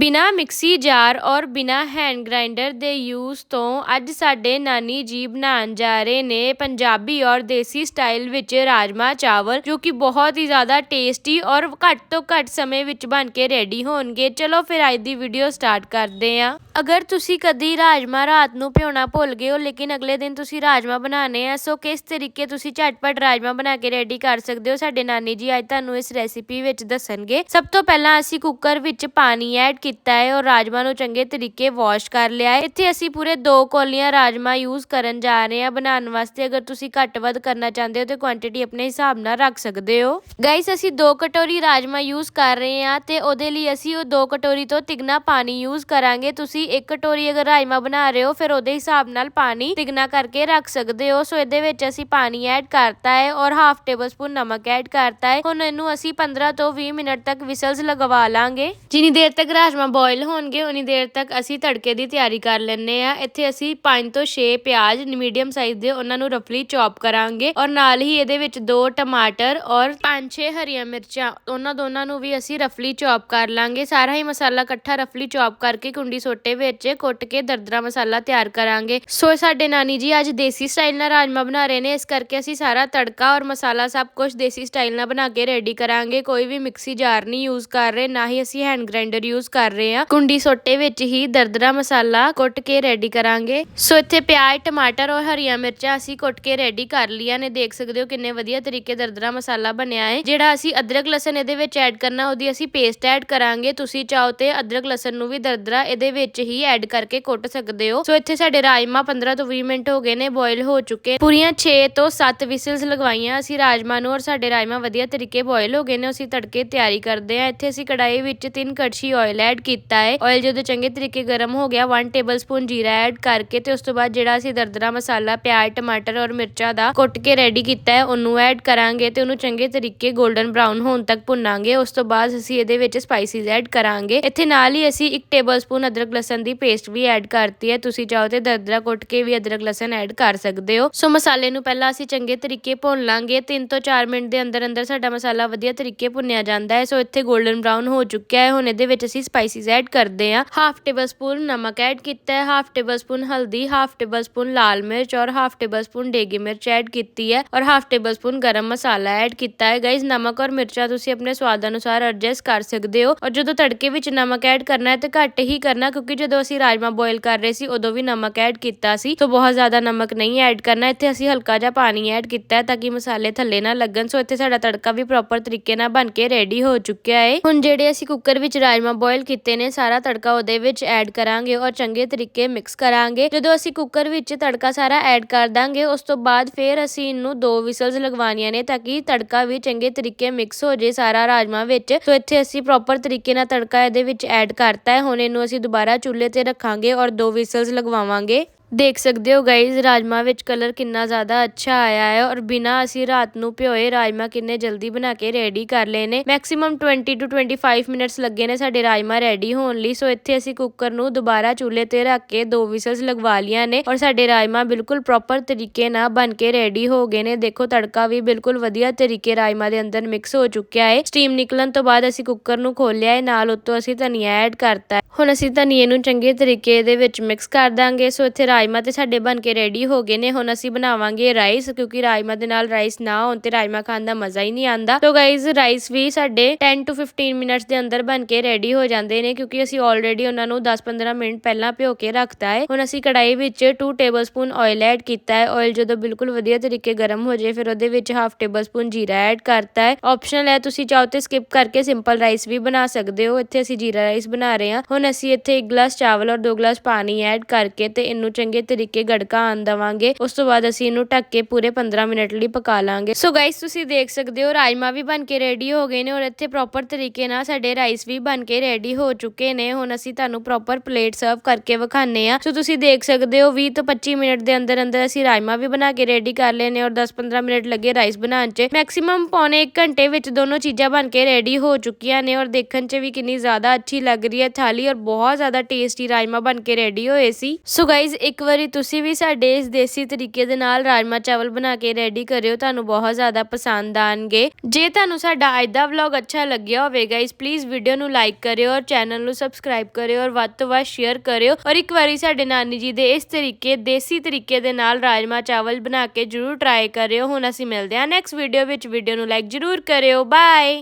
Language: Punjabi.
ਬਿਨਾ ਮਿਕਸੀ ਜਾਰ ਔਰ ਬਿਨਾ ਹੈਂਡ ਗ੍ਰਾਈਂਡਰ ਦੇ ਯੂਜ਼ ਤੋਂ ਅੱਜ ਸਾਡੇ ਨਾਨੀ ਜੀ ਬਣਾਉਣ ਜਾ ਰਹੇ ਨੇ ਪੰਜਾਬੀ ਔਰ ਦੇਸੀ ਸਟਾਈਲ ਵਿੱਚ ਰਾਜਮਾ ਚਾਵਲ, ਜੋ ਕਿ ਬਹੁਤ ਹੀ ਜ਼ਿਆਦਾ ਟੇਸਟੀ ਔਰ ਘੱਟ ਤੋਂ ਘੱਟ ਸਮੇਂ ਵਿੱਚ ਬਣ ਕੇ ਰੈਡੀ ਹੋਣਗੇ। ਚਲੋ ਫਿਰ ਅੱਜ ਦੀ ਵੀਡੀਓ ਸਟਾਰਟ ਕਰਦੇ ਹਾਂ। ਅਗਰ ਤੁਸੀਂ ਕਦੀ ਰਾਜਮਾ ਰਾਤ ਨੂੰ ਭਿਉਣਾ ਭੁੱਲ ਗਏ ਹੋ, ਲੇਕਿਨ ਅਗਲੇ ਦਿਨ ਤੁਸੀਂ ਰਾਜਮਾ ਬਣਾਉਣੇ ਆ, ਸੋ ਕਿਸ ਤਰੀਕੇ ਤੁਸੀਂ ਝਟਪਟ ਰਾਜਮਾ ਬਣਾ ਕੇ ਰੈਡੀ ਕਰ ਸਕਦੇ ਹੋ? ਸਾਡੇ ਨਾਨੀ ਜੀ ਅੱਜ ਤੁਹਾਨੂੰ ਇਸ ਰੈਸਿਪੀ ਵਿੱਚ ਦੱਸਣਗੇ। ਸਭ ਤੋਂ ਪਹਿਲਾਂ ਅਸੀਂ ਕੁੱਕਰ ਵਿੱਚ ਪਾਣੀ ਐਡ ਕੀਤਾ ਹੈ ਔਰ ਰਾਜਮਾ ਨੂੰ ਚੰਗੇ ਤਰੀਕੇ ਵਾਸ਼ ਕਰ ਲਿਆ ਹੈ। ਇੱਥੇ ਅਸੀਂ ਪੂਰੇ ਦੋ ਕੋਲੀਆਂ ਰਾਜਮਾ ਯੂਜ਼ ਕਰਨ ਜਾ ਰਹੇ ਹਾਂ। ਬਣਾਉਣ ਵਾਸਤੇ ਅਗਰ ਤੁਸੀਂ ਘੱਟ ਵੱਧ ਕਰਨਾ ਚਾਹੁੰਦੇ ਹੋ ਤੇ ਕੁਆਂਟੀਟੀ ਆਪਣੇ ਹਿਸਾਬ ਨਾਲ ਰੱਖ ਸਕਦੇ ਹੋ। ਗਾਇਸ ਅਸੀਂ ਦੋ ਕਟੋਰੀ ਰਾਜਮਾ ਯੂਜ਼ ਕਰ ਰਹੇ ਹਾਂ ਤੇ ਉਹਦੇ ਲਈ ਅਸੀਂ ਉਹ 2 ਕਟੋਰੀ ਤੋਂ ਤਿਗਣਾ ਪਾਣੀ ਯੂਜ਼ ਕਰਾਂਗੇ। ਤੁਸੀਂ ਇੱਕ ਕਟੋਰੀ ਅਗਰ ਰਾਜਮਾ ਬਣਾ ਰਹੇ ਹੋ, ਫਿਰ ਉਹਦੇ ਹਿਸਾਬ ਨਾਲ ਪਾਣੀ ਤਿਗਨਾ ਕਰਕੇ ਰੱਖ ਸਕਦੇ ਹੋ। ਸੋ ਇਹਦੇ ਵਿੱਚ ਅਸੀਂ ਪਾਣੀ ਐਡ ਕਰਤਾ ਹੈ ਔਰ ਹਾਫ ਟੇਬਲ ਸਪੂਨ ਨਮਕ ਐਡ ਕਰਤਾ ਹੈ। ਹੁਣ ਇਹਨੂੰ ਅਸੀਂ 15 ਤੋਂ 20 ਮਿੰਟ ਤੱਕ ਵਿਸਲਸ ਲਗਵਾ ਲਾਂਗੇ। ਜਿੰਨੀ ਦੇਰ ਤੱਕ ਰਾਜਮਾ ਬੋਇਲ ਹੋਣਗੇ, ਉਨੀ ਦੇਰ ਤੱਕ ਅਸੀਂ ਤੜਕੇ ਦੀ ਤਿਆਰੀ ਕਰ ਲੈਣੇ ਆ ਇੱਥੇ ਅਸੀਂ 5 ਤੋਂ 6 ਪਿਆਜ਼ ਮੀਡੀਅਮ ਸਾਈਜ਼ ਦੇ ਉਹਨਾਂ ਨੂੰ ਰਫਲੀ ਚੌਪ ਕਰਾਂਗੇ ਔਰ ਨਾਲ ਹੀ ਇਹਦੇ ਵਿੱਚ ਦੋ ਟਮਾਟਰ ਔਰ 5-6 ਹਰੀਆਂ ਮਿਰਚਾਂ, ਉਹਨਾਂ ਦੋਨਾਂ ਨੂੰ ਵੀ ਅਸੀਂ ਰਫਲੀ ਚੌਪ ਕਰ ਲਾਂਗੇ। ਸਾਰਾ ਹੀ ਮਸਾਲਾ ਇਕੱਠਾ ਰਫਲੀ ਚੌਪ ਕਰਕੇ ਕੁੰਡੀ ਸੋਟੇ ਵਿੱਚ ਕੁੱਟ ਕੇ ਦਰਦਰਾ ਮਸਾਲਾ ਤਿਆਰ ਕਰਾਂਗੇ। ਸੋ ਸਾਡੇ ਨਾਨੀ ਜੀ ਅੱਜ ਦੇਸੀ ਸਟਾਈਲ ਨਾਲ ਰਾਜਮਾ ਬਣਾ ਰਹੇ ਨੇ, ਇਸ ਕਰਕੇ ਅਸੀਂ ਸਾਰਾ ਤੜਕਾ ਔਰ ਮਸਾਲਾ ਸਭ ਕੁਝ ਦੇਸੀ ਸਟਾਈਲ ਨਾਲ ਬਣਾ ਕੇ ਰੈਡੀ ਕਰਾਂਗੇ। ਕੋਈ ਵੀ ਮਿਕਸੀ ਜਾਰ ਨਹੀਂ ਯੂਜ਼ ਕਰ ਰਹੇ, ਨਾ ਹੀ ਅਸੀਂ ਹੈਂਡ ਗ੍ਰਾਈਂਡਰ ਯੂਜ਼ ਕਰ ਕਰ ਰਹੇ ਹਾਂ। ਕੁੰਡੀ ਸੋਟੇ ਵਿੱਚ ਹੀ ਦਰਦਰਾ ਮਸਾਲਾ ਕੁੱਟ ਕੇ ਰੈਡੀ ਕਰਾਂਗੇ। ਸੋ ਇੱਥੇ ਪਿਆਜ਼, ਟਮਾਟਰ ਔਰ ਹਰੀਆਂ ਮਿਰਚਾਂ ਅਸੀਂ ਕੁੱਟ ਕੇ ਰੈਡੀ ਕਰ ਲਿਆ ਨੇ। ਦੇਖ ਸਕਦੇ ਹੋ ਕਿੰਨੇ ਵਧੀਆ ਤਰੀਕੇ ਦਰਦਰਾ ਮਸਾਲਾ ਬਣਿਆ ਹੈ। ਜਿਹੜਾ ਅਸੀਂ ਅਦਰਕ ਲਸਣ ਇਹਦੇ ਵਿੱਚ ਐਡ ਕਰਨਾ, ਉਹਦੀ ਅਸੀਂ ਪੇਸਟ ਐਡ ਕਰਾਂਗੇ। ਤੁਸੀਂ ਚਾਹੋ ਤੇ ਅਦਰਕ ਲਸਣ ਨੂੰ ਵੀ ਦਰਦਰਾ ਇਹਦੇ ਵਿੱਚ ਹੀ ਐਡ ਕਰਕੇ ਕੁੱਟ ਸਕਦੇ ਹੋ। ਸੋ ਇੱਥੇ ਸਾਡੇ ਰਾਜਮਾ 15 ਤੋਂ 20 ਮਿੰਟ ਹੋ ਗਏ ਨੇ ਬੋਇਲ ਹੋ ਚੁੱਕੇ। ਪੂਰੀਆਂ 6 ਤੋਂ 7 ਵਿਸਲਸ ਲਗਵਾਈਆਂ ਅਸੀਂ ਰਾਜਮਾ ਨੂੰ ਔਰ ਸਾਡੇ ਰਾਜਮਾ ਵਧੀਆ ਤਰੀਕੇ ਬੋਇਲ ਹੋ ਗਏ ਨੇ। ਅਸੀਂ ਤੜਕੇ ਤਿਆਰੀ ਕਰਦੇ ਆ ਇੱਥੇ ਅਸੀਂ ਕੜਾਈ ਵਿੱਚ 3 ਕੜਛੀ ਆਇਲ ਐਡ ਕੀਤਾ ਹੈ। ਆਇਲ ਜਦੋਂ ਚੰਗੇ ਤਰੀਕੇ ਗਰਮ ਹੋ ਗਿਆ 1 ਟੇਬਲਸਪੂਨ ਜੀਰਾ ਐਡ ਕਰਕੇ ਤੇ ਉਸ ਤੋਂ ਬਾਅਦ ਜਿਹੜਾ ਅਸੀਂ ਦਰਦਰਾ ਮਸਾਲਾ, ਪਿਆਜ਼, ਟਮਾਟਰ ਔਰ ਮਿਰਚਾਂ ਦਾ ਕੁੱਟ ਕੇ ਰੈਡੀ ਕੀਤਾ ਹੈ, ਉਹਨੂੰ ਐਡ ਕਰਾਂਗੇ ਤੇ ਉਹਨੂੰ ਚੰਗੇ ਤਰੀਕੇ 골ਡਨ ਬ੍ਰਾਊਨ ਹੋਣ ਤੱਕ ਭੁੰਨਾਂਗੇ। ਉਸ ਤੋਂ ਬਾਅਦ ਅਸੀਂ ਇਹਦੇ ਵਿੱਚ ਸਪਾਈਸਿਸ ਐਡ ਕਰਾਂਗੇ। ਇੱਥੇ ਨਾਲ ਹੀ ਅਸੀਂ 1 ਟੇਬਲਸਪੂਨ ਅਦਰਕ ਲਸਣ ਦੀ ਪੇਸਟ ਵੀ ਐਡ ਕਰਤੀ ਹੈ। ਤੁਸੀਂ ਚਾਹੋ ਤੇ ਦਰਦਰਾ ਕੁੱਟ ਕੇ ਵੀ ਅਦਰਕ ਲਸਣ ਐਡ ਕਰ ਸਕਦੇ ਹੋ। ਸੋ ਮਸਾਲੇ ਨੂੰ ਪਹਿਲਾਂ ਅਸੀਂ ਚੰਗੇ ਤਰੀਕੇ ਭੁੰਨ ਲਾਂਗੇ। 3 ਤੋਂ 4 ਮਿੰਟ ਦੇ ਅੰਦਰ ਅੰਦਰ ਸਾਡਾ ਮਸਾਲਾ ਵਧੀਆ ਤਰੀਕੇ ਭੁੰਨਿਆ ਜਾਂਦਾ ਹੈ। ਸੋ ਇੱਥੇ 골ਡਨ ਬ੍ਰਾਊਨ ਹੋ ਚੁੱਕਿਆ ਹੈ। ਹੁਣ ਇਹਦੇ ਵਿੱਚ ਅਸੀਂ ਸਪਾਈਸਿਸ ਐਡ ਕਰਦੇ ਹਾਂ। ਹਾਫ ਟੇਬਲ ਸਪੂਨ ਨਮਕ ਐਡ ਕੀਤਾ ਹੈ। ਹਾਫ ਟੇਬਲ ਸਪੂਨ ਹਲਦੀ ਹਾਫ ਟੇਬਲ ਸਪੂਨ ਲਾਲ ਮਿਰਚ ਔਰ ਹਾਫ ਟੇਬਲ ਸਪੂਨ ਡੇਗੀ ਮਿਰਚ ਐਡ ਕੀਤੀ ਹੈ। ਔਰ ਹਾਫ ਟੇਬਲ ਸਪੂਨ ਗਰਮ ਮਸਾਲਾ ਐਡ ਕੀਤਾ ਹੈ। ਗਾਇਜ਼ ਨਮਕ ਔਰ ਮਿਰਚਾਂ ਤੁਸੀਂ ਆਪਣੇ ਸਵਾਦ ਅਨੁਸਾਰ ਐਡਜਸਟ ਕਰ ਸਕਦੇ ਹੋ। ਔਰ ਜਦੋਂ ਤੜਕੇ ਵਿੱਚ ਨਮਕ ਐਡ ਕਰਨਾ ਹੈ ਤੇ ਘੱਟ ਹੀ ਕਰਨਾ, ਕਿਉਂਕਿ ਜਦੋਂ ਅਸੀਂ ਰਾਜਮਾ ਬੋਇਲ ਕਰ ਰਹੇ ਸੀ, ਉਦੋਂ ਵੀ ਨਮਕ ਐਡ ਕੀਤਾ ਸੀ। ਸੋ ਬਹੁਤ ਜ਼ਿਆਦਾ ਨਮਕ ਨਹੀਂ ਐਡ ਕਰਨਾ। ਇੱਥੇ ਅਸੀਂ ਹਲਕਾ ਜਿਹਾ ਪਾਣੀ ਐਡ ਕੀਤਾ ਹੈ ਤਾਂ ਕਿ ਮਸਾਲੇ ਥੱਲੇ ਨਾ ਲੱਗਣ। ਸੋ ਇੱਥੇ ਸਾਡਾ ਤੜਕਾ ਵੀ ਪ੍ਰੋਪਰ ਤਰੀਕੇ ਨਾਲ ਬਣ ਕੇ ਰੈਡੀ ਹੋ ਚੁੱਕਿਆ ਹੈ। ਹੁਣ ਜਿਹੜੇ ਅਸੀਂ ਕੁੱਕਰ ਵਿੱਚ ਰਾਜਮਾ ਬੋਇਲ ਕੀਤੇ ਨੇ, ਸਾਰਾ ਤੜਕਾ ਉਹਦੇ ਵਿੱਚ ਐਡ ਕਰਾਂਗੇ ਔਰ ਚੰਗੇ ਤਰੀਕੇ ਮਿਕਸ ਕਰਾਂਗੇ। ਜਦੋਂ ਅਸੀਂ ਕੁੱਕਰ ਵਿੱਚ ਤੜਕਾ ਸਾਰਾ ਐਡ ਕਰ ਦਾਂਗੇ, ਉਸ ਤੋਂ ਬਾਅਦ ਫਿਰ ਅਸੀਂ ਇਹਨੂੰ ਦੋ ਵਿਸਲਸ ਲਗਵਾਉਣੀਆਂ ਨੇ ਤਾਂ ਕਿ ਤੜਕਾ ਵੀ ਚੰਗੇ ਤਰੀਕੇ ਮਿਕਸ ਹੋ ਜੇ ਸਾਰਾ ਰਾਜਮਾ ਵਿੱਚ। ਸੋ ਇੱਥੇ ਅਸੀਂ ਪ੍ਰੋਪਰ ਤਰੀਕੇ ਨਾਲ ਤੜਕਾ ਇਹਦੇ ਵਿੱਚ ਐਡ ਕਰਤਾ ਹੈ। ਹੁਣ ਇਹਨੂੰ ਅਸੀਂ ਦੁਬਾਰਾ ਚੁੱਲ੍ਹੇ ਤੇ ਰੱਖਾਂਗੇ ਔਰ ਦੋ ਵਿਸਲਸ ਲਗਵਾਵਾਂਗੇ। ਦੇਖ ਸਕਦੇ ਹੋ ਗਾਇਜ਼ ਰਾਜਮਾ ਵਿੱਚ ਕਲਰ ਕਿੰਨਾ ਜ਼ਿਆਦਾ ਅੱਛਾ ਆਇਆ ਹੈ ਔਰ ਬਿਨਾ ਅਸੀਂ ਰਾਤ ਨੂੰ ਭਿਓਏ ਰਾਜਮਾ ਕਿੰਨੇ ਜਲਦੀ ਬਣਾ ਕੇ ਰੈਡੀ ਕਰ ਲਏ ਨੇ। ਮੈਕਸਿਮਮ 20 ਟੂ 25 ਮਿੰਟਸ ਲੱਗੇ ਨੇ ਸਾਡੇ ਰਾਜਮਾ ਰੈਡੀ ਹੋਣ ਲਈ। ਸੋ ਇੱਥੇ ਅਸੀਂ ਕੁੱਕਰ ਨੂੰ ਦੁਬਾਰਾ ਚੁੱਲ੍ਹੇ ਤੇ ਰੱਖ ਕੇ ਦੋ ਵਿਸਲਸ ਲਗਵਾ ਲੀਆਂ ਨੇ ਔਰ ਸਾਡੇ ਰਾਜਮਾ ਬਿਲਕੁਲ ਪ੍ਰੋਪਰ ਤਰੀਕੇ ਨਾਲ ਬਣ ਕੇ ਰੈਡੀ ਹੋ ਗਏ ਨੇ। ਦੇਖੋ ਤੜਕਾ ਵੀ ਬਿਲਕੁਲ ਵਧੀਆ ਤਰੀਕੇ ਰਾਜਮਾ ਦੇ ਅੰਦਰ ਮਿਕਸ ਹੋ ਚੁੱਕਿਆ ਹੈ। ਸਟੀਮ ਨਿਕਲਣ ਤੋਂ ਬਾਅਦ ਅਸੀਂ ਕੁੱਕਰ ਨੂੰ ਖੋਲਿਆ ਹੈ। ਨਾਲ ਉੱਤੋਂ ਅਸੀਂ ਧਨੀਆ ਐਡ ਕਰਤਾ ਹੁਣ ਅਸੀਂ ਧਨੀਏ ਨੂੰ ਚੰਗੇ ਤਰੀਕੇ ਦੇ ਵਿੱਚ ਮਿਕਸ ਕਰ ਦਾਂਗੇ। ਸੋ ਇੱਥੇ ਰਾਜਮਾ ਤੇ ਸਾਡੇ ਬਣ ਕੇ ਰੈਡੀ ਹੋ ਗਏ ਨੇ। ਹੁਣ ਅਸੀਂ ਬਣਾਵਾਂਗੇ ਰਾਈਸ ਕਿਉਂਕਿ ਰਾਜਮਾ ਦੇ ਨਾਲ ਰਾਈਸ ਨਾ ਹੋਣ ਤੇ ਰਾਜਮਾ ਖਾਣ ਦਾ ਮਜ਼ਾ ਹੀ ਨਹੀਂ ਆਂਦਾ ਸੋ ਗਾਇਜ਼ ਰਾਈਸ ਵੀ ਸਾਡੇ 10 ਟੂ 15 ਮਿੰਟਸ ਦੇ ਅੰਦਰ ਬਣ ਕੇ ਰੈਡੀ ਹੋ ਜਾਂਦੇ ਨੇ ਕਿਉਂਕਿ ਅਸੀਂ ਆਲਰੇਡੀ ਉਹਨਾਂ ਨੂੰ 10-15 ਮਿੰਟ ਪਹਿਲਾਂ ਭਿਓ ਕੇ ਰੱਖਤਾ ਹੈ। ਹੁਣ ਅਸੀਂ ਕੜਾਈ ਵਿੱਚ 2 ਟੇਬਲਸਪੂਨ ਆਇਲ ਐਡ ਕੀਤਾ ਹੈ। ਆਇਲ ਜਦੋਂ ਬਿਲਕੁਲ ਵਧੀਆ ਤਰੀਕੇ ਗਰਮ ਹੋ ਜਾਏ, ਫਿਰ ਉਹਦੇ ਵਿੱਚ ਹਾਫ ਟੇਬਲਸਪੂਨ ਜੀਰਾ ਐਡ ਕਰਤਾ ਹੈ। ਆਪਸ਼ਨਲ ਹੈ, ਤੁਸੀਂ ਚਾਹੋ ਤੇ ਸਕਿਪ ਕਰਕੇ ਸਿੰਪਲ ਰਾਈਸ ਵੀ ਬਣਾ ਸਕਦੇ ਹੋ। ਇੱਥੇ ਅਸੀਂ ਜੀਰਾ ਰਾਈਸ ਬਣਾ ਰਹੇ ਹਾਂ। ਹੁਣ ਅਸੀਂ ਇੱਥੇ 1 ਗਲਾਸ ਚਾਵਲ ਔਰ 2 ਗਲਾਸ ਪਾਣੀ ਐਡ ਕਰਕੇ ਤੇ ਇਹਨੂੰ ਚੰਗੀ ਚੰਗੇ ਤਰੀਕੇ ਗੜਕਾ ਆਣ ਦਵਾਂਗੇ, ਉਸ ਤੋਂ ਬਾਅਦ ਅਸੀਂ ਇਹਨੂੰ ਢੱਕ ਕੇ ਪੂਰੇ 15 ਮਿੰਟ ਲਈ ਪਕਾ ਲਾਂਗੇ। ਸੋ ਗਾਇਸ ਤੁਸੀਂ ਦੇਖ ਸਕਦੇ ਹੋ, ਰਾਜਮਾ ਵੀ ਬਣ ਕੇ ਰੈਡੀ ਹੋ ਗਏ ਨੇ ਔਰ ਇੱਥੇ ਪ੍ਰੋਪਰ ਤਰੀਕੇ ਨਾਲ ਸਾਡੇ ਰਾਈਸ ਵੀ ਬਣ ਕੇ ਰੈਡੀ ਹੋ ਚੁੱਕੇ ਨੇ। ਹੁਣ ਅਸੀਂ ਤੁਹਾਨੂੰ ਪ੍ਰੋਪਰ ਪਲੇਟ ਸਰਵ ਕਰਕੇ ਵਿਖਾਣੇ ਆ ਸੋ ਤੁਸੀਂ ਦੇਖ ਸਕਦੇ ਹੋ 20 ਤੋਂ 25 ਮਿੰਟ ਦੇ ਅੰਦਰ ਅੰਦਰ ਅਸੀਂ ਰਾਜਮਾ ਵੀ ਬਣਾ ਕੇ ਰੈਡੀ ਕਰ ਲਏ ਨੇ ਔਰ 10-15 ਮਿੰਟ ਲੱਗੇ ਰਾਈਸ ਬਣਾਉਣ 'ਚ। ਮੈਕਸਿਮਮ ਪੌਣੇ 1 ਘੰਟੇ ਵਿੱਚ ਦੋਨੋਂ ਚੀਜ਼ਾਂ ਬਣ ਕੇ ਰੈਡੀ ਹੋ ਚੁੱਕੀਆਂ ਨੇ ਔਰ ਦੇਖਣ 'ਚ ਵੀ ਕਿੰਨੀ ਜ਼ਿਆਦਾ ਅੱਛੀ ਲੱਗ ਰਹੀ ਹੈ ਥਾਲੀ ਔਰ ਬਹੁਤ ਜ਼ਿਆਦਾ ਟੇਸਟੀ ਰਾਜਮਾ ਬਣ ਕੇ ਰੈਡੀ ਹੋਏ ਸੀ। ਸੋ ਗਾਇਜ਼ ਇੱਕ ਇੱਕ ਵਾਰੀ ਤੁਸੀਂ ਵੀ ਸਾਡੇ ਇਸ ਦੇਸੀ ਤਰੀਕੇ ਦੇ ਨਾਲ ਰਾਜਮਾ ਚਾਵਲ ਬਣਾ ਕੇ ਰੈਡੀ ਕਰਿਓ, ਤੁਹਾਨੂੰ ਬਹੁਤ ਜ਼ਿਆਦਾ ਪਸੰਦ ਆਣਗੇ। ਜੇ ਤੁਹਾਨੂੰ ਸਾਡਾ ਅੱਜ ਦਾ ਵਲੌਗ ਅੱਛਾ ਲੱਗਿਆ ਹੋਵੇਗਾ ਇਸ ਪਲੀਜ਼ ਵੀਡੀਓ ਨੂੰ ਲਾਈਕ ਕਰਿਓ ਔਰ ਚੈਨਲ ਨੂੰ ਸਬਸਕ੍ਰਾਈਬ ਕਰਿਓ ਔਰ ਵੱਧ ਤੋਂ ਵੱਧ ਸ਼ੇਅਰ ਕਰਿਓ ਔਰ ਇੱਕ ਵਾਰੀ ਸਾਡੇ ਨਾਨੀ ਜੀ ਦੇ ਇਸ ਤਰੀਕੇ, ਦੇਸੀ ਤਰੀਕੇ ਦੇ ਨਾਲ ਰਾਜਮਾ ਚਾਵਲ ਬਣਾ ਕੇ ਜਰੂਰ ਟਰਾਈ ਕਰਿਓ। ਹੁਣ ਅਸੀਂ ਮਿਲਦੇ ਹਾਂ ਨੈਕਸਟ ਵੀਡੀਓ ਵਿੱਚ ਵੀਡੀਓ ਨੂੰ ਲਾਈਕ ਜਰੂਰ ਕਰਿਓ। ਬਾਏ